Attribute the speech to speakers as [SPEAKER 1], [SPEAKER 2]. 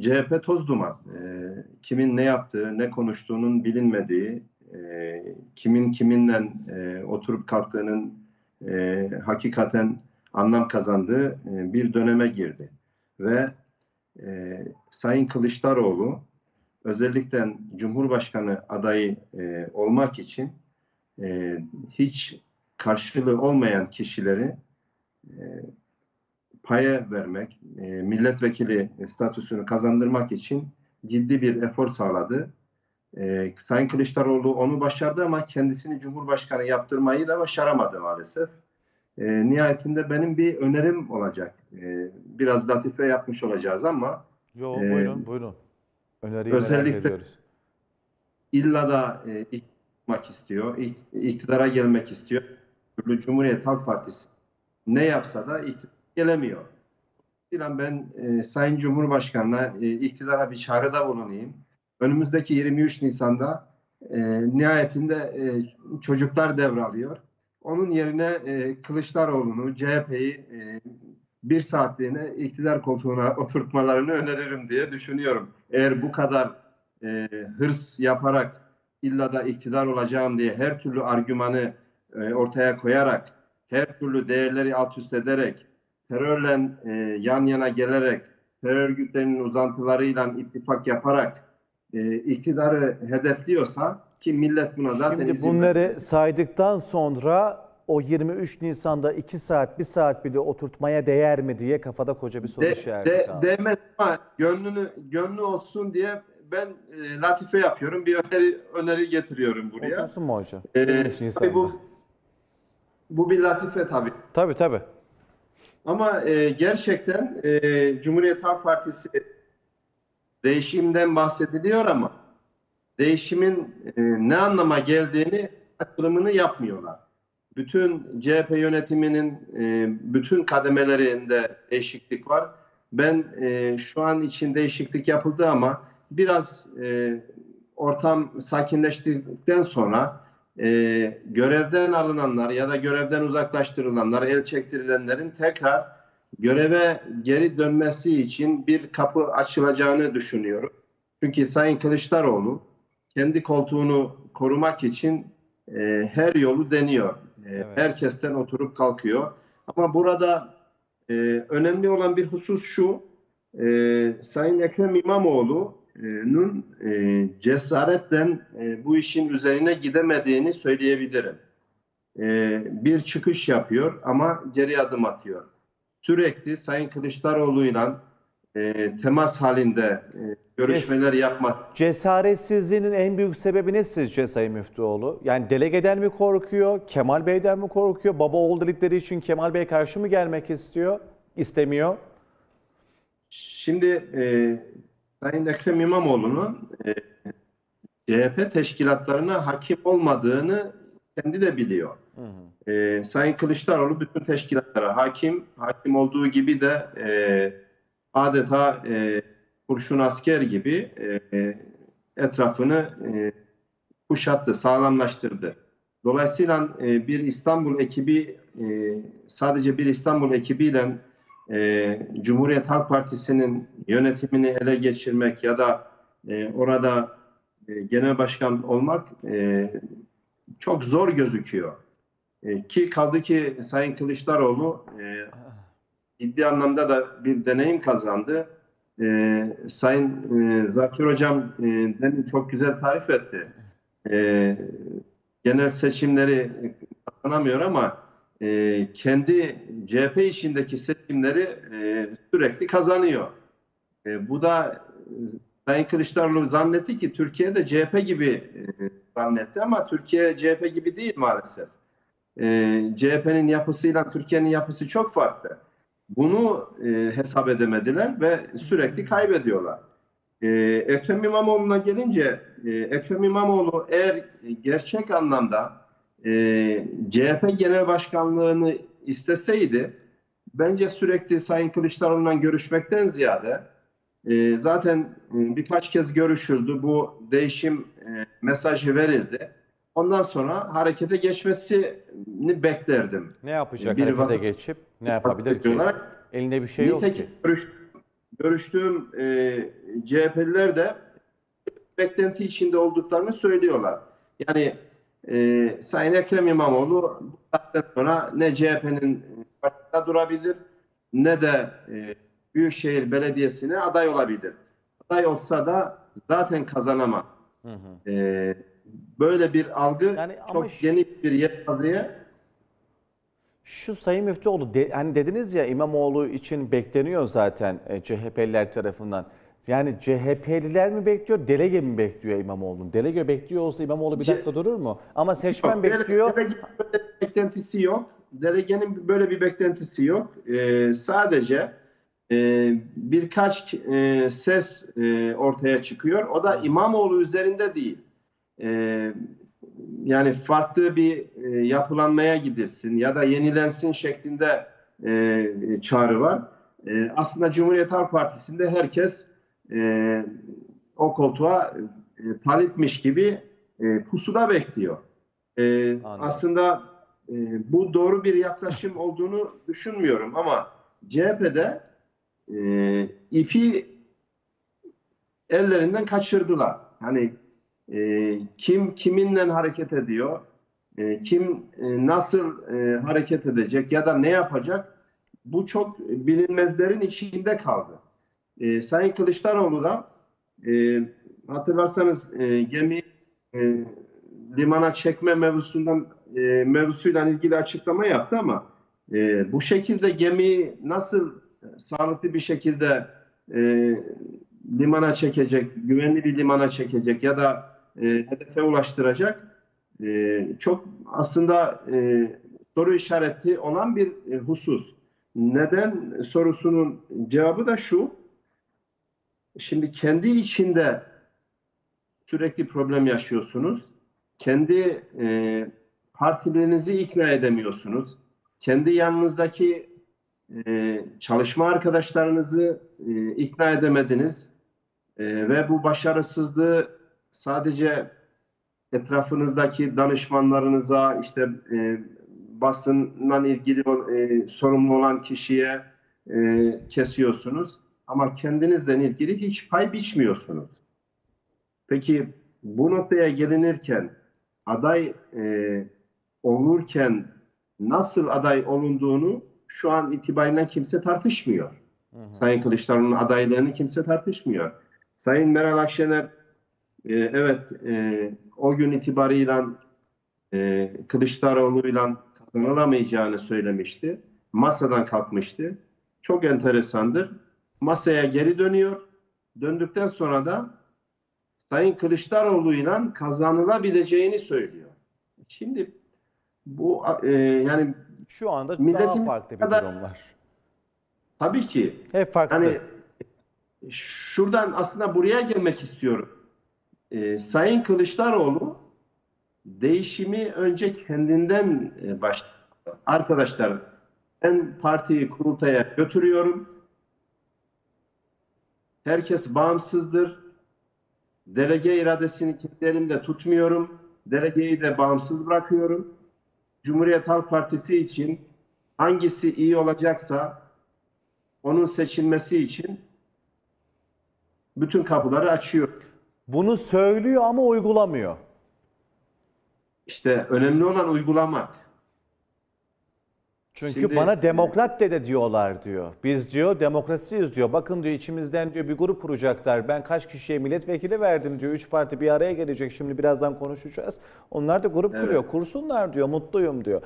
[SPEAKER 1] CHP toz duman. E, kimin ne yaptığı, ne konuştuğunun bilinmediği, e, kimin kiminle e, oturup kalktığının e, hakikaten anlam kazandığı e, bir döneme girdi. Ve e, Sayın Kılıçdaroğlu özellikle Cumhurbaşkanı adayı e, olmak için e, hiç karşılığı olmayan kişileri e, paya vermek, e, milletvekili statüsünü kazandırmak için ciddi bir efor sağladı. E, Sayın Kılıçdaroğlu onu başardı ama kendisini Cumhurbaşkanı yaptırmayı da başaramadı maalesef. E, nihayetinde benim bir önerim olacak. E, biraz latife yapmış olacağız ama
[SPEAKER 2] Yo
[SPEAKER 1] Ee,
[SPEAKER 2] buyurun buyurun. Öneriyi
[SPEAKER 1] özellikle- illa da e, iktidarmak istiyor, ik- iktidara gelmek istiyor. Cumhuriyet Halk Partisi ne yapsa da iktidara gelemiyor. Dolayısıyla ben e, Sayın Cumhurbaşkanı'na e, iktidara bir çağrıda bulunayım. Önümüzdeki 23 Nisan'da e, nihayetinde e, çocuklar devralıyor. Onun yerine e, Kılıçdaroğlu'nu, CHP'yi e, bir saatliğine iktidar koltuğuna oturtmalarını öneririm diye düşünüyorum. Eğer bu kadar e, hırs yaparak illa da iktidar olacağım diye her türlü argümanı e, ortaya koyarak, her türlü değerleri alt üst ederek, terörle e, yan yana gelerek, terör örgütlerinin uzantılarıyla ittifak yaparak e, iktidarı hedefliyorsa ki millet buna zaten
[SPEAKER 2] Şimdi
[SPEAKER 1] izin
[SPEAKER 2] bunları saydıktan sonra o 23 Nisan'da 2 saat, 1 saat bile oturtmaya değer mi diye kafada koca bir soru
[SPEAKER 1] de,
[SPEAKER 2] işareti
[SPEAKER 1] de,
[SPEAKER 2] kaldı.
[SPEAKER 1] değmez ama gönlünü gönlü olsun diye ben e, latife yapıyorum. Bir öneri öneri getiriyorum buraya.
[SPEAKER 2] Otursun mu hocam?
[SPEAKER 1] Ee,
[SPEAKER 2] 23
[SPEAKER 1] tabii
[SPEAKER 2] Nisan'da.
[SPEAKER 1] bu bu bir latife tabii.
[SPEAKER 2] Tabii tabii.
[SPEAKER 1] Ama e, gerçekten e, Cumhuriyet Halk Partisi değişimden bahsediliyor ama değişimin e, ne anlama geldiğini açılımını yapmıyorlar. Bütün CHP yönetiminin e, bütün kademelerinde değişiklik var. Ben e, şu an için değişiklik yapıldı ama biraz e, ortam sakinleştirdikten sonra e, görevden alınanlar ya da görevden uzaklaştırılanlar, el çektirilenlerin tekrar göreve geri dönmesi için bir kapı açılacağını düşünüyorum. Çünkü Sayın Kılıçdaroğlu kendi koltuğunu korumak için e, her yolu deniyor. E,
[SPEAKER 2] Evet.
[SPEAKER 1] Herkesten oturup kalkıyor. Ama burada e, önemli olan bir husus şu, e, Sayın Ekrem İmamoğlu'nun e, cesaretle e, bu işin üzerine gidemediğini söyleyebilirim. E, bir çıkış yapıyor ama geri adım atıyor. Sürekli Sayın Kılıçdaroğlu'yla e, temas halinde e, görüşmeler yapması.
[SPEAKER 2] Cesaretsizliğinin en büyük sebebi ne sizce Sayın Müftüoğlu? Yani delegeden mi korkuyor, Kemal Bey'den mi korkuyor? Baba oğul dedikleri için Kemal Bey karşı mı gelmek istiyor, istemiyor?
[SPEAKER 1] Şimdi e, Sayın Ekrem İmamoğlu'nun e, CHP teşkilatlarına hakim olmadığını kendi de biliyor.
[SPEAKER 2] Hı hı.
[SPEAKER 1] E, Sayın Kılıçdaroğlu bütün teşkilatlara hakim, hakim olduğu gibi de e, adeta e, kurşun asker gibi e, etrafını e, kuşattı, sağlamlaştırdı. Dolayısıyla e, bir İstanbul ekibi e, sadece bir İstanbul ekibiyle e, Cumhuriyet Halk Partisi'nin yönetimini ele geçirmek ya da e, orada e, genel başkan olmak e, çok zor gözüküyor. E, ki kaldı ki Sayın Kılıçdaroğlu e, ciddi anlamda da bir deneyim kazandı. E, Sayın e, Zakir Hocam e, demin çok güzel tarif etti. E, genel seçimleri kazanamıyor ama e, kendi CHP içindeki seçimleri e, sürekli kazanıyor. E, bu da e, Sayın Kılıçdaroğlu zannetti ki Türkiye'de CHP gibi e, zannetti ama Türkiye CHP gibi değil maalesef. E, CHP'nin yapısıyla Türkiye'nin yapısı çok farklı. Bunu e, hesap edemediler ve sürekli kaybediyorlar. E, Ekrem İmamoğlu'na gelince e, Ekrem İmamoğlu eğer gerçek anlamda e, CHP Genel Başkanlığını isteseydi bence sürekli Sayın Kılıçdaroğlu'na görüşmekten ziyade e, zaten e, birkaç kez görüşüldü. Bu değişim e, mesajı verildi. Ondan sonra harekete geçmesini beklerdim.
[SPEAKER 2] Ne yapacak
[SPEAKER 1] Bir
[SPEAKER 2] harekete
[SPEAKER 1] vakit-
[SPEAKER 2] geçip? Ne yapabilir ki?
[SPEAKER 1] olarak
[SPEAKER 2] Elinde bir şey yok ki.
[SPEAKER 1] görüş- görüştüğüm e, CHP'liler de beklenti içinde olduklarını söylüyorlar. Yani e, Sayın Ekrem İmamoğlu bu saatten sonra ne CHP'nin başında durabilir ne de e, Büyükşehir Belediyesi'ne aday olabilir. Aday olsa da zaten kazanamaz. E, böyle bir algı
[SPEAKER 2] Yani
[SPEAKER 1] çok geniş bir yelpazeye
[SPEAKER 2] Şu Sayın Müftüoğlu, de, hani dediniz ya İmamoğlu için bekleniyor zaten e, CHP'liler tarafından. Yani CHP'liler mi bekliyor, delege mi bekliyor İmamoğlu'nu? Delege bekliyor olsa İmamoğlu bir dakika durur mu? Ama seçmen
[SPEAKER 1] Yok,
[SPEAKER 2] bekliyor.
[SPEAKER 1] Delegenin böyle bir beklentisi yok. Delegenin böyle bir beklentisi yok. Ee, sadece e, birkaç e, ses e, ortaya çıkıyor. O da İmamoğlu üzerinde değil. Ee, yani farklı bir e, yapılanmaya gidilsin ya da yenilensin şeklinde e, çağrı var. E, aslında Cumhuriyet Halk Partisi'nde herkes e, o koltuğa e, talipmiş gibi e, pusuda bekliyor. E, aslında e, bu doğru bir yaklaşım olduğunu düşünmüyorum ama CHP'de e, ipi ellerinden kaçırdılar. Hani e, kim kiminle hareket ediyor, e, kim e, nasıl e, hareket edecek ya da ne yapacak bu çok bilinmezlerin içinde kaldı. E, Sayın Kılıçdaroğlu da e, hatırlarsanız e, gemi e, limana çekme mevzusundan e, mevzusuyla ilgili açıklama yaptı ama e, bu şekilde gemiyi nasıl sağlıklı bir şekilde e, limana çekecek, güvenli bir limana çekecek ya da e, hedefe ulaştıracak e, çok aslında e, soru işareti olan bir e, husus. Neden sorusunun cevabı da şu. Şimdi kendi içinde sürekli problem yaşıyorsunuz. Kendi e, partilerinizi ikna edemiyorsunuz. Kendi yanınızdaki e, çalışma arkadaşlarınızı e, ikna edemediniz. E, ve bu başarısızlığı sadece etrafınızdaki danışmanlarınıza, işte e, basından ilgili e, sorumlu olan kişiye kesiyorsunuz. Ama kendinizle ilgili hiç pay biçmiyorsunuz. Peki bu noktaya gelinirken aday e, olurken nasıl aday olunduğunu şu an itibariyle kimse tartışmıyor. Sayın Kılıçdaroğlu'nun adaylığını kimse tartışmıyor. Sayın Meral Akşener e, evet e, o gün itibarıyla e, Kılıçdaroğlu'yla kazanılamayacağını söylemişti. Masadan kalkmıştı. Çok enteresandır. Masaya geri dönüyor. Döndükten sonra da Sayın Kılıçdaroğlu'yla kazanılabileceğini söylüyor. Şimdi bu e, yani
[SPEAKER 2] Şu anda daha
[SPEAKER 1] Milletin
[SPEAKER 2] farklı bir
[SPEAKER 1] kadar-
[SPEAKER 2] durum var.
[SPEAKER 1] tabii ki
[SPEAKER 2] Hep farklı.
[SPEAKER 1] Hani şuradan aslında buraya gelmek istiyorum. Ee, Sayın Kılıçdaroğlu değişimi önce kendinden e, başladı. Arkadaşlar ben partiyi kurultaya götürüyorum. Herkes bağımsızdır. Delege iradesini kendi elimde tutmuyorum. Delegeyi de bağımsız bırakıyorum. Cumhuriyet Halk Partisi için hangisi iyi olacaksa onun seçilmesi için bütün kapıları açıyor.
[SPEAKER 2] Bunu söylüyor ama uygulamıyor.
[SPEAKER 1] İşte önemli olan uygulamak.
[SPEAKER 2] Çünkü
[SPEAKER 1] Şimdi-
[SPEAKER 2] bana demokrat dede diyorlar diyor. Biz diyor demokrasiyiz diyor. Bakın diyor içimizden diyor bir grup kuracaklar. Ben kaç kişiye milletvekili verdim diyor. Üç parti bir araya gelecek. Şimdi birazdan konuşacağız. Onlar da grup
[SPEAKER 1] Evet.
[SPEAKER 2] kuruyor. Kursunlar diyor. Mutluyum diyor.